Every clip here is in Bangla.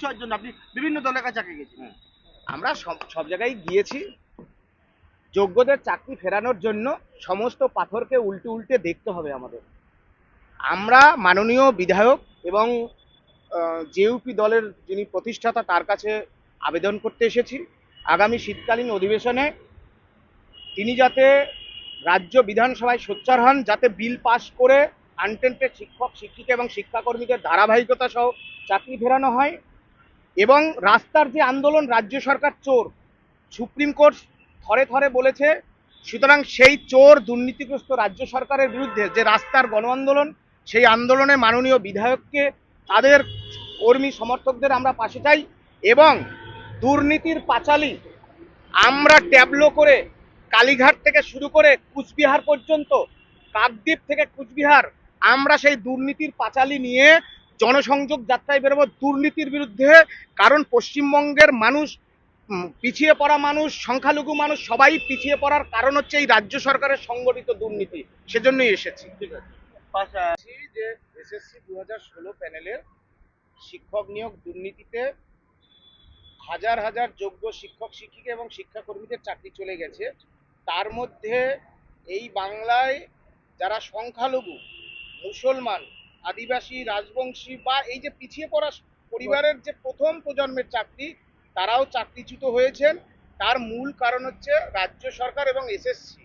বিষয়ের জন্য আপনি বিভিন্ন দলের কাছে চাকরি গেছেন আমরা সব সব জায়গায় গিয়েছি। যোগ্যদের চাকরি ফেরানোর জন্য সমস্ত পাথরকে উল্টে উল্টে দেখতে হবে আমাদের। আমরা মাননীয় বিধায়ক এবং জেইউপি দলের যিনি প্রতিষ্ঠাতা, তার কাছে আবেদন করতে এসেছি। আগামী শীতকালীন অধিবেশনে তিনি যাতে রাজ্য বিধানসভায় সোচ্চার হন, যাতে বিল পাস করে আনটেন্টেড শিক্ষক, শিক্ষিকা এবং শিক্ষাকর্মীদের ধারাবাহিকতা সহ চাকরি ফেরানো হয় এবং রাস্তার যে আন্দোলন রাজ্য সরকার চোর, সুপ্রিম কোর্ট থরে থরে বলেছে, সুতরাং সেই চোর দুর্নীতিগ্রস্ত রাজ্য সরকারের বিরুদ্ধে যে রাস্তার গণ আন্দোলন, সেই আন্দোলনে মাননীয় বিধায়ককে তাদের কর্মী সমর্থকদের আমরা পাশে চাই এবং দুর্নীতির পাঁচালী আমরা ট্যাবলো করে কালীঘাট থেকে শুরু করে কুচবিহার পর্যন্ত, কাকদ্বীপ থেকে কুচবিহার, আমরা সেই দুর্নীতির পাঁচালী নিয়ে জনসংযোগ যাত্রায় বেরোবো দুর্নীতির বিরুদ্ধে, কারণ পশ্চিমবঙ্গের মানুষ পিছিয়ে পড়া মানুষ, সংখ্যালঘু মানুষ সবাই পিছিয়ে পড়ার কারণ হচ্ছে এই রাজ্য সরকারের সংগঠিত দুর্নীতি। সেজন্যই এসেছি। ঠিক আছে। পাশা- বলছি যে এসএসসি দু হাজার ষোলো প্যানেলের শিক্ষক নিয়োগ দুর্নীতিতে হাজার হাজার যোগ্য শিক্ষক, শিক্ষিকা এবং শিক্ষাকর্মীদের চাকরি চলে গেছে। তার মধ্যে এই বাংলায় যারা সংখ্যালঘু, মুসলমান আদিবাসী, রাজবংশী বা এই যে পিছিয়ে পড়া পরিবারের যে প্রথম প্রজন্মের চাকরি, তারাও চাকরিচ্যুত হয়েছেন। তার মূল কারণ হচ্ছে রাজ্য সরকার এবং এসএসসি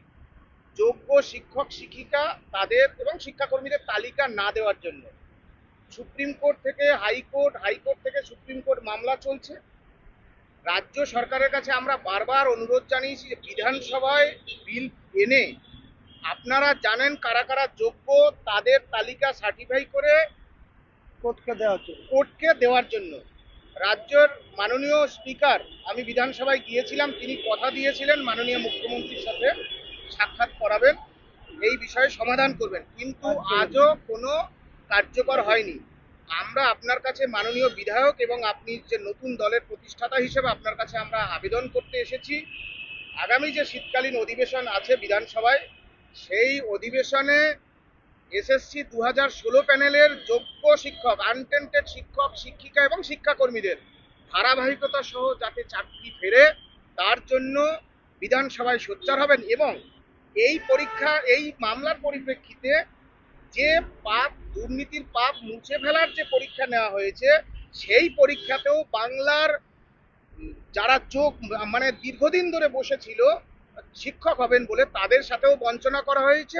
যোগ্য শিক্ষক, শিক্ষিকা তাদের এবং শিক্ষাকর্মীদের তালিকা না দেওয়ার জন্য। সুপ্রিম কোর্ট থেকে হাইকোর্ট হাইকোর্ট থেকে সুপ্রিম কোর্ট মামলা চলছে। রাজ্য সরকারের কাছে আমরা বারবার অনুরোধ জানিয়েছি যে বিধানসভায় বিল এনে আপনারা জানেন কারা কারা যোগ্য তাদের তালিকা সার্টিফাই করে কোর্টকে দেওয়া হচ্ছে কোর্টকে দেওয়ার জন্য। রাজ্যের মাননীয় স্পিকার আমি বিধানসভায় গিয়েছিলাম তিনি কথা দিয়েছিলেন মাননীয় মুখ্যমন্ত্রীর সাথে সাক্ষাৎ করাবেন এই বিষয়ে সমাধান করবেন। কিন্তু আজও কোনো কার্যকর হয়নি। আমরা আপনার কাছে মাননীয় বিধায়ক এবং আপনি যে নতুন দলের প্রতিষ্ঠাতা হিসেবে আপনার কাছে আমরা আবেদন করতে এসেছি। আগামী যে শীতকালীন অধিবেশন আছে বিধানসভায় সেই অধিবেশনে এসএসসি দু হাজার ষোলো প্যানেলের যোগ্য শিক্ষক আনটেন্টেড শিক্ষক, শিক্ষিকা এবং শিক্ষাকর্মীদের ধারাবাহিকতা সহ যাতে চাকরি ফেরে, তার জন্য বিধানসভায় সোচ্চার হবেন এবং এই পরীক্ষা, এই মামলার পরিপ্রেক্ষিতে যে পাপ, দুর্নীতির পাপ মুছে ফেলার যে পরীক্ষা নেওয়া হয়েছে, সেই পরীক্ষাতেও বাংলার যারা চোখ মানে দীর্ঘদিন ধরে বসেছিল শিক্ষক হবেন বলে তাদের সাথেও বঞ্চনা করা হয়েছে।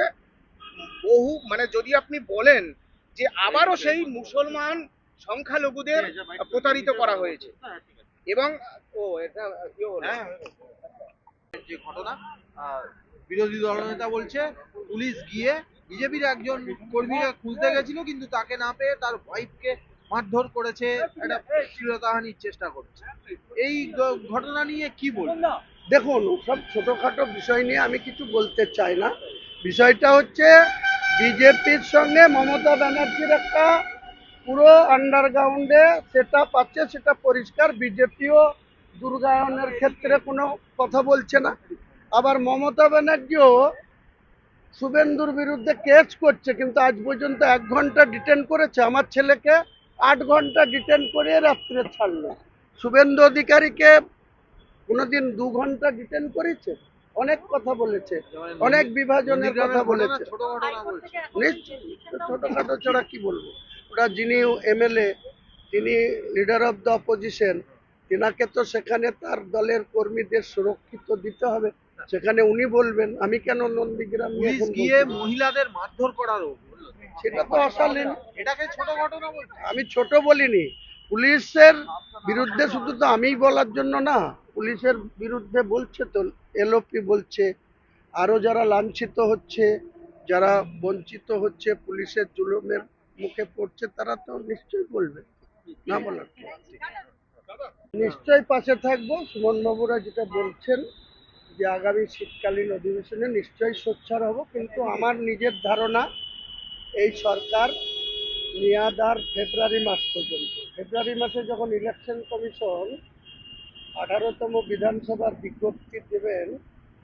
বহু মানে যদি আপনি বলেন যে আবারও সেই মুসলমান সংখ্যালঘুদের প্রতারিত করা হয়েছে। হ্যাঁ। এবং, ও, এটা ইয়ে হ্যাঁ যে ঘটনা বিরোধী দলনেতা বলছে, পুলিশ গিয়ে বিজেপির একজন কর্মীকে খুঁজতে গেছিল, কিন্তু তাকে না পেয়ে তার ওয়াইফকে মারধর করেছে, একটা শ্লীলতাহানির চেষ্টা করছে। এই ঘটনা নিয়ে কি বলবেন? দেখুন, সব ছোটোখাটো বিষয় নিয়ে আমি কিছু বলতে চাই না। বিষয়টা হচ্ছে, বিজেপির সঙ্গে মমতা ব্যানার্জির একটা পুরো আন্ডারগ্রাউন্ডে সেটা পাচ্ছে সেটা পরিষ্কার। বিজেপিও দুর্গায়নের ক্ষেত্রে কোনো কথা বলছে না। আবার মমতা ব্যানার্জিও শুভেন্দুর বিরুদ্ধে কেস করছে, কিন্তু আজ পর্যন্ত এক ঘণ্টা ডিটেন করেছে। আমার ছেলেকে আট ঘণ্টা ডিটেন করে রাত্রে ছাড়লো। শুভেন্দু অধিকারীকে কোনোদিন দু ঘণ্টা ডিটেন করেছে? অনেক কথা বলেছে। অনেক বিভাজনের কথা বলেছে। ছোটখাটো ছাড়া কি বলব? ওরা যিনি এমএলএ তিনি লিডার অফ দ্য অপোজিশন তিনাকে তো সেখানে তার দলের কর্মীদের সুরক্ষিত দিতে হবে। সেখানে উনি বলবেন আমি কেন নন্দীগ্রাম নিয়ে গিয়ে মহিলাদের মারধর করারও সেটা তো অশালীন এটাকে ছোট ঘটনা আমি ছোট বলিনি। পুলিশের বিরুদ্ধে শুধু তো আমিই বলার জন্য না, পুলিশের বিরুদ্ধে বলছে তো এলওপি বলছে, আরও যারা লাঞ্ছিত হচ্ছে, যারা বঞ্চিত হচ্ছে, পুলিশের জুলুমের মুখে পড়ছে, তারা তো নিশ্চয়ই বলবে, না বলার? নিশ্চয়ই পাশে থাকব সুমন বাবুরা যেটা বলছেন যে আগামী শীতকালীন অধিবেশনে নিশ্চয়ই সোচ্চার হব, কিন্তু আমার নিজের ধারণা, এই সরকার মেয়াদ আর ফেব্রুয়ারি মাস পর্যন্ত ফেব্রুয়ারি মাসে যখন ইলেকশন কমিশন আঠারোতম বিধানসভার বিজ্ঞপ্তি দেবেন,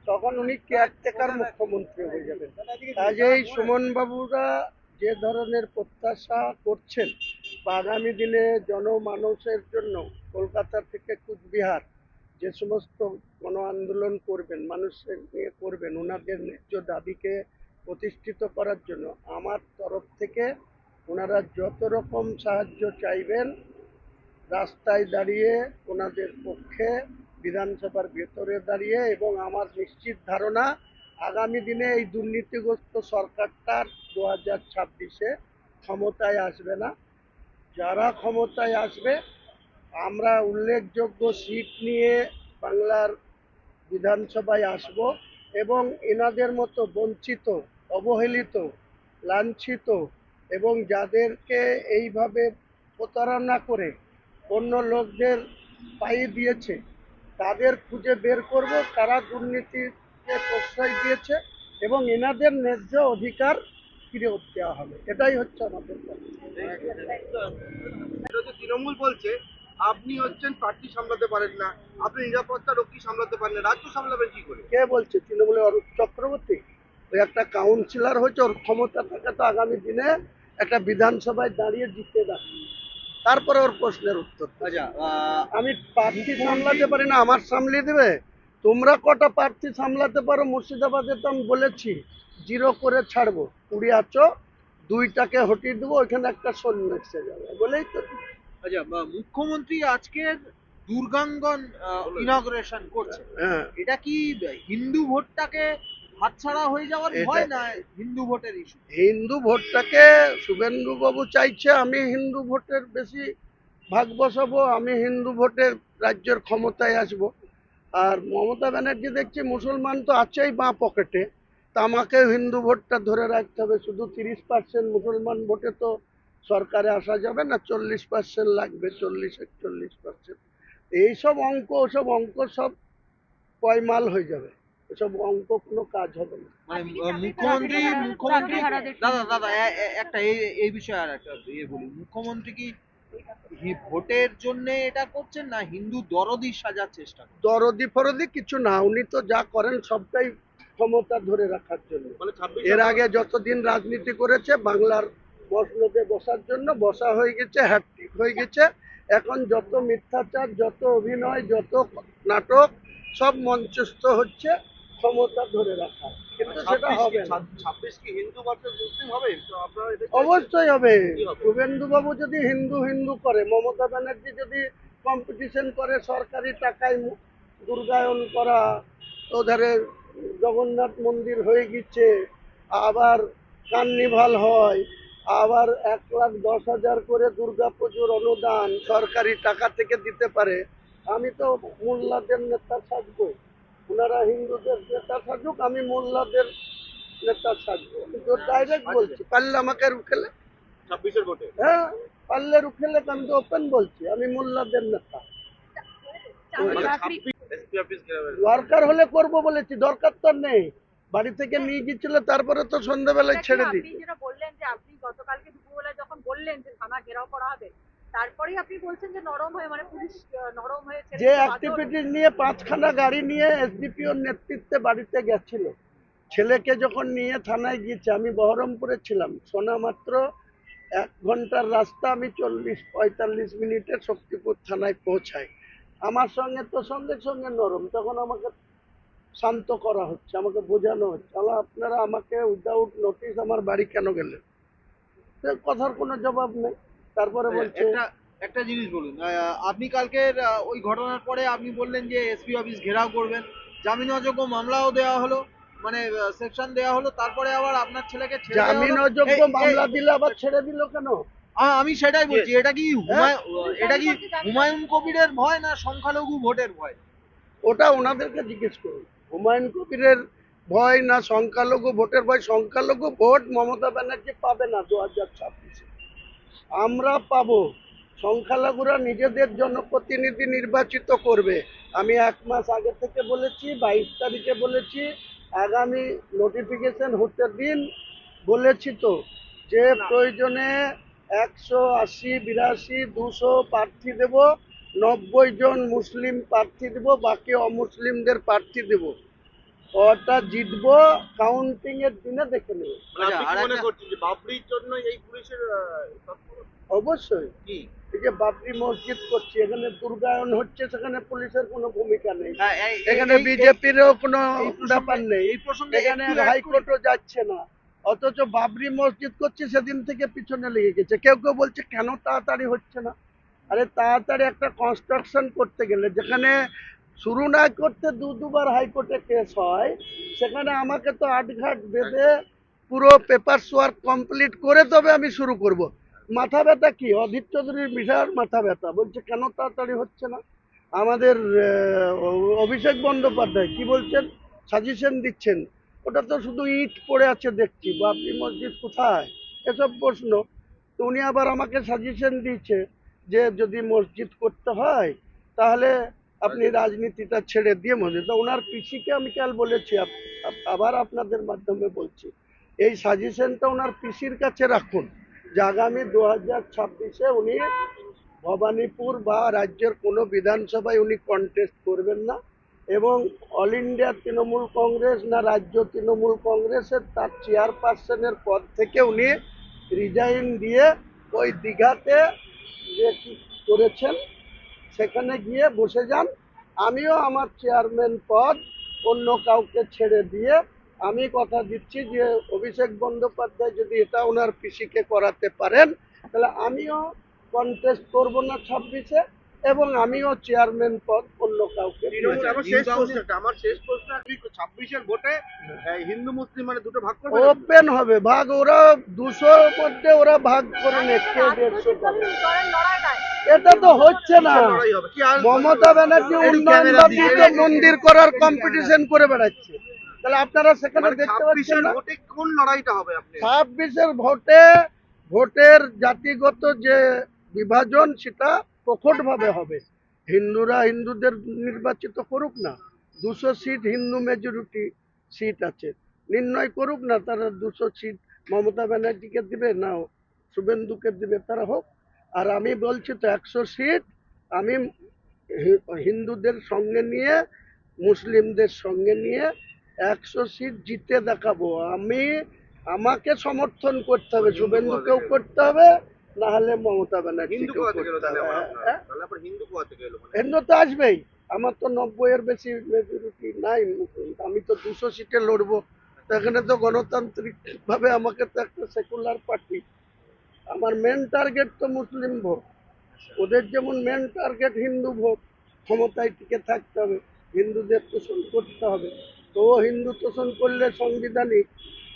তখন উনি কেয়ারটেকার মুখ্যমন্ত্রী হয়ে যাবেন। কাজেই সুমন বাবুরা যে ধরনের প্রত্যাশা করছেন বা আগামী দিনে জনমানুষের জন্য কলকাতা থেকে কুচবিহার যে সমস্ত গণ আন্দোলন করবেন, মানুষের নিয়ে করবেন ওনাদের ন্যায্য দাবিকে প্রতিষ্ঠিত করার জন্য আমার তরফ থেকে ওনারা যত রকম সাহায্য চাইবেন, রাস্তায় দাঁড়িয়ে, ওনাদের পক্ষে, বিধানসভার ভেতরে দাঁড়িয়ে এবং আমার নিশ্চিত ধারণা, আগামী দিনে এই দুর্নীতিগ্রস্ত সরকারটার দু হাজার ছাব্বিশে ক্ষমতায় আসবে না। যারা ক্ষমতায় আসবে, আমরা উল্লেখযোগ্য সিট নিয়ে বাংলার বিধানসভায় আসব এবং এনাদের মতো বঞ্চিত, অবহেলিত, লাঞ্ছিত এবং যাদেরকে এইভাবে প্রতারণা করে অন্য লোকদের পাইয়ে দিয়েছে তাদের খুঁজে বের করব। তারা দুর্নীতিকে প্রশ্রয় দিয়েছে এবং এনাদের ন্যায্য অধিকার ফিরে দেওয়া হবে। এটাই হচ্ছে আমাদের তৃণমূল বলছে আপনি হচ্ছেন প্রার্থী সামলাতে পারেন না। আপনি নিরাপত্তা রক্ষী সামলাতে পারেন না। রাজ্য সামলাবেন কি করে? কে বলছে? তৃণমূলের অরূপ চক্রবর্তী। ওই একটা কাউন্সিলর হয়েছে ওর ক্ষমতা থাকে তো আগামী দিনে একটা বিধানসভায় দাঁড়িয়ে জিতে রাখে তারপরে ওর প্রশ্নের উত্তর। আচ্ছা আমি প্রার্থী সামলাতে পারি না আমার সামলিয়ে দেবে? তোমরা কটা প্রার্থী সামলাতে পারো? মুর্শিদাবাদে তো আমি বলেছি জিরো করে ছাড়বো। কুড়ি আছো দুইটাকে হটিয়ে দেবো ওইখানে একটা সৈন্য এসে যাবে বলেই তো। আচ্ছা মুখ্যমন্ত্রী আজকের দুর্গাঙ্গন ইনগ্রেশন করছে। হ্যাঁ। এটা কি হিন্দু ভোটটাকে হাতছাড়া হয়ে যাওয়ার ভয় না হিন্দু ভোটের ইস্যু হিন্দু ভোটটাকে শুভেন্দু বাবু চাইছে আমি হিন্দু ভোটের বেশি ভাগ বসাবো আমি হিন্দু ভোটের রাজ্যের ক্ষমতায় আসব। আর মমতা ব্যানার্জি দেখছি মুসলমান তো আছেই বাঁ পকেটে তা আমাকে হিন্দু ভোটটা ধরে রাখতে হবে। শুধু তিরিশ পার্সেন্ট মুসলমান ভোটে তো সরকারে আসা যাবে না চল্লিশ পার্সেন্ট লাগবে চল্লিশ একচল্লিশ পার্সেন্ট। এইসব অঙ্ক ওসব অঙ্ক সব পয়মাল হয়ে যাবে। এসব অঙ্ক কোনো কাজ হবে না। মানে মুখ্যমন্ত্রী মুখ্যমন্ত্রী দাদা দাদা একটা এই এই বিষয়ে আর একটা ইয়ে বলি। মুখ্যমন্ত্রী কি ভোটের জন্য এটা করছেন না? হিন্দু দরদি সাজার চেষ্টা দরদি ফরদি কিছু না উনি তো যা করেন সবটাই ক্ষমতা ধরে রাখার জন্য। মানে এর আগে যতদিন রাজনীতি করেছে বাংলার মসনদে বসার জন্য বসা হয়ে গেছে হ্যাট্রিক হয়ে গেছে। এখন যত মিথ্যাচার যত অভিনয় যত নাটক সব মঞ্চস্থ হচ্ছে। ক্ষমতা ধরে রাখা। কিন্তু সেটা হবে ছাব্বিশ কি হিন্দু ভার্সেস মুসলিম হবে? তো আপনারা অবশ্যই হবে। কি শুভেন্দু বাবু যদি হিন্দু হিন্দু করে মমতা ব্যানার্জি যদি কম্পিটিশন করে সরকারি টাকায় দুর্গায়ন করা তো ওধারে জগন্নাথ মন্দির হয়ে গেছে আবার কার্নিভাল হয় আবার এক লাখ দশ হাজার করে দুর্গা পুজোর অনুদান সরকারি টাকা থেকে দিতে পারে আমি তো মোল্লাদের নেতা সাজবো। ওনারা হিন্দুদের নেতা সাজুক আমি মোল্লাদের নেতা সাজবো ডাইরেক্ট বলছি পারলে আমাকে রুখেলে ছাব্বিশের ভোটে? হ্যাঁ পারলে রুখেলে তো আমি তো ওপেন বলছি আমি মোল্লাদের নেতা। ঘেরাবেন দরকার হলে করব বলেছি দরকার তো নেই। বাড়ি থেকে নিয়ে গিয়েছিল তারপরে তো সন্ধ্যাবেলায় ছেড়ে আপনি দিই যেটা বললেন যে আপনি গতকালকে দুপুরবেলা যখন বললেন যে থানা ঘেরাও করা হবে তারপরেই আপনি বলছেন যে নরম হয়ে মানে পুলিশ নরম হয়ে যে। অ্যাক্টিভিটিস নিয়ে পাঁচখানা গাড়ি নিয়ে এসডিপিওর নেতৃত্বে বাড়িতে গেছিল, ছেলেকে যখন নিয়ে থানায় গিয়েছে, আমি বহরমপুরে ছিলাম। শোনা মাত্র এক ঘণ্টার রাস্তা, আমি চল্লিশ, পঁয়তাল্লিশ মিনিটে শক্তিপুর থানায় পৌঁছাই। আমার সঙ্গে তো সঙ্গে সঙ্গে নরম, তখন আমাকে শান্ত করা হচ্ছে, আমাকে বোঝানো হচ্ছে আমার আপনারা আমাকে উইদাউট নোটিশ আমার বাড়ি কেন গেলেন? কথার কোনো জবাব নেই। তারপরে বলছে একটা একটা জিনিস বলুন আপনি কালকের ওই ঘটনার পরে আপনি বললেন যে এসপি অফিস ঘেরাও করবেন জামিন অযোগ্য মামলাও দেওয়া হলো মানে সেকশন দেওয়া হলো তারপরে আবার আপনার ছেলেকে জামিন অযোগ্য মামলা দিলে আবার ছেড়ে দিল কেন? আমি সেটাই বলছি এটা কি হুমায়ুন এটা কি হুমায়ুন কবিরের ভয় না সংখ্যালঘু ভোটের ভয়? ওটা ওনাদেরকে জিজ্ঞেস করুন। হুমায়ুন কবিরের ভয় না সংখ্যালঘু ভোটের ভয়? সংখ্যালঘু ভোট মমতা ব্যানার্জি পাবে না দু হাজার ছাব্বিশে। আমরা পাব। সংখ্যালঘুরা নিজেদের জনপ্রতিনিধি নির্বাচিত করবে। আমি এক মাস আগে থেকে বলেছি বাইশ তারিখে বলেছি আগামী নোটিফিকেশন হতে দিন বলেছি তো যে প্রয়োজনে একশো আশি বিরাশি দুশো প্রার্থী দেব নব্বই জন মুসলিম প্রার্থী দেব বাকি অমুসলিমদের প্রার্থী দেব। কটা জিতবো কাউন্টিং এর দিনে দেখে নেব। মানে আপনি কি আরেকটা- করছেন যে বাবরির জন্য এই পুলিশের অবশ্যই। কি? এই যে বাবরি মসজিদ করছে এখানে দুর্গায়ন হচ্ছে সেখানে পুলিশের কোনো ভূমিকা নেই। হ্যাঁ, এখানে বিজেপিরও কোনো ব্যাপার নেই। এখানে। হাইকোর্টও যাচ্ছে না। অথচ বাবরি মসজিদ করছে সেদিন থেকে পিছনে লেগে গেছে। কেউ কেউ বলছে কেন তাড়াতাড়ি হচ্ছে না? আরে তাড়াতাড়ি একটা কনস্ট্রাকশন করতে গেলে যেখানে শুরু না করতে দু দুবার হাইকোর্টে কেস হয়, সেখানে আমাকে তো আটঘাট বেঁধে পুরো পেপার ওয়ার্ক কমপ্লিট করে তবে আমি শুরু করব। মাথা ব্যথা কি? অধীর চৌধুরীর বিশাল মাথা ব্যথা। বলছে, কেন তাড়াতাড়ি হচ্ছে না? আমাদের অভিষেক বন্দ্যোপাধ্যায় কি বলছেন? সাজেশন দিচ্ছেন। ওটা তো শুধু ইট পড়ে আছে দেখছি। বাবরি মসজিদ কোথায়? এসব প্রশ্ন। তো উনি আবার আমাকে সাজেশন দিয়েছে যে যদি মসজিদ করতে হয়, তাহলে আপনি রাজনীতিটা ছেড়ে দিয়ে মনে তো ওনার পিসিকে আমি কাল বলেছি? আবার আপনাদের মাধ্যমে বলছি। এই সাজেশনটা ওনার পিসির কাছে রাখুন। যে আগামী দু হাজার ছাব্বিশে উনি ভবানীপুর বা রাজ্যের কোনো বিধানসভায় উনি কন্টেস্ট করবেন না এবং অল ইন্ডিয়া তৃণমূল কংগ্রেস না রাজ্য তৃণমূল কংগ্রেসের তার চেয়ারপারসনের পদ থেকে উনি রিজাইন দিয়ে ওই দীঘাতে যে কি করেছেন? সেখানে গিয়ে বসে যান। আমিও আমার চেয়ারম্যান পদ অন্য কাউকে ছেড়ে দিয়ে আমি কথা দিচ্ছি যে, অভিষেক বন্দ্যোপাধ্যায় যদি এটা ওনার পিসিকে করাতে পারেন, তাহলে আমিও কন্টেস্ট করব না ছাব্বিশে। এবং আমিও চেয়ারম্যান পদ অন্য কাউকে দিয়ে তৃণমূল দেব। আমার শেষ প্রশ্ন আমার শেষ প্রশ্ন ছাব্বিশের ভোটে হিন্দু মুসলিম মানে দুটো ভাগ করবেন ওপেন হবে ভাগ ওরা দুশোর মধ্যে ওরা ভাগ করে নিচ্ছে দেড়শো এটা তো হচ্ছে না। মমতা ব্যানার্জি এই উন্নয়ন বাবুকে মন্দির করার কম্পিটিশন করে বেড়াচ্ছে। তাহলে আপনারা সেখানে মানে দেখতে পাচ্ছেন ভোটে কোন লড়াইটা হবে আপনি? ছাব্বিশের ভোটে ভোটের জাতিগত যে বিভাজন সেটা প্রকটভাবে হবে। হিন্দুরা হিন্দুদের নির্বাচিত করুক না। দুশো সিট হিন্দু মেজরিটি সিট আছে। নির্ণয় করুক না তারা দুশো সিট মমতা ব্যানার্জিকে দিবে না শুভেন্দুকে দিবে, তারা হোক। আর আমি বলছি তো একশো সিট আমি হিন্দুদের সঙ্গে নিয়ে, মুসলিমদের সঙ্গে নিয়ে একশো সিট জিতে দেখাবো। আমি, আমাকে সমর্থন করতে হবে, শুভেন্দুকেও করতে হবে। না হলে মমতা? হ্যাঁ? এলো মানে? হিন্দু তো আসবেই। আমার তো নব্বই এর বেশি মেজরিটি নাই। আমি তো দুশো সিটে লড়বো। এখানে তো গণতান্ত্রিক ভাবে আমাকে তো একটা সেকুলার পার্টি আমার মেন টার্গেট তো মুসলিম ভোট। ওদের যেমন মেন টার্গেট হিন্দু ভোট ক্ষমতায় টিকে থাকতে হবে। হিন্দুদের তোষণ করতে হবে। তো ও হিন্দু তোষণ করলে সংবিধানিক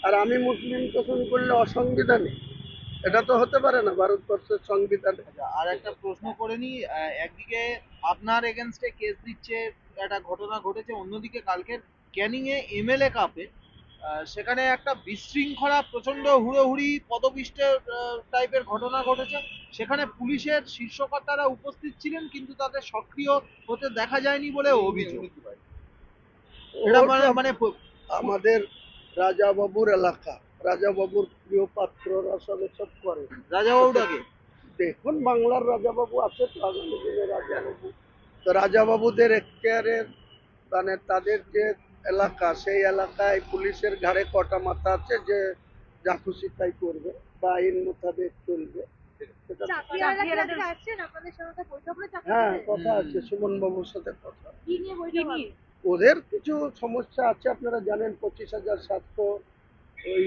আর আমি মুসলিম তোষণ করলে অসাংবিধানিক। এটা তো হতে পারে না ভারতবর্ষের সংবিধানে। আচ্ছা, আর একটা প্রশ্ন করে নি একদিকে আপনার এগেনস্টে কেস দিচ্ছে একটা ঘটনা ঘটেছে অন্যদিকে কালকের ক্যানিং এ এমএলএ কাপে সেখানে একটা বিশৃঙ্খলা প্রচণ্ড হুড়োহুড়ি পদপিষ্টে টাইপের ঘটনা ঘটেছে। সেখানে পুলিশের শীর্ষকর্তারা উপস্থিত ছিলেন কিন্তু তাদের সক্রিয় হতে দেখা যায়নি বলে অভিযোগ। এটা মানে মানে আমাদের রাজাবাবুর এলাকা। রাজাবাবুর প্রিয় পাত্ররা সব এসব করে রাজাবাবুটাকে দেখুন বাংলার রাজাবাবু আছে তো আগামী দিনে রাজাবাবু তো রাজাবাবুদের এখতিয়ারের মানে তাদের যে এলাকা সেই এলাকায় পুলিশের ঘাড়ে কটা মাথা আছে যে যা খুশি তাই করবে বা আইন মোতাবেক চলবে। হ্যাঁ কথা আছে সুমন বাবুর সাথে কথা? ওদের কিছু সমস্যা আছে আপনারা জানেন পঁচিশ হাজার সাতশো ওই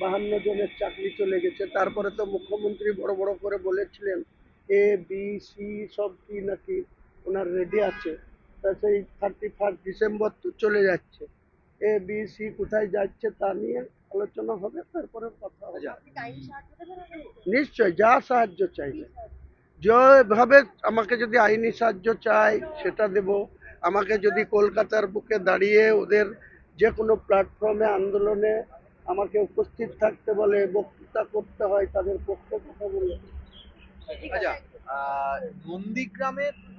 বাহান্ন জনের চাকরি চলে গেছে। তারপরে তো মুখ্যমন্ত্রী বড় বড় করে বলেছিলেন, এ, বি, সি সব কি নাকি ওনার রেডি আছে। তা সেই থার্টি ফার্স্ট ডিসেম্বর তো চলে যাচ্ছে। এ, বি, সি কোথায় যাচ্ছে তা নিয়ে আলোচনা হবে, তারপরে কথা হবে? নিশ্চয়, যা সাহায্য চাইবে। যেভাবে আমাকে যদি আইনি সাহায্য চাই সেটা দেব। আমাকে যদি কলকাতার বুকে দাঁড়িয়ে ওদের যে কোনো প্ল্যাটফর্মে আন্দোলনে আমাকে উপস্থিত থাকতে বলে বক্তৃতা করতে হয় তাদের পক্ষে কথা বলে। আচ্ছা নন্দীগ্রামের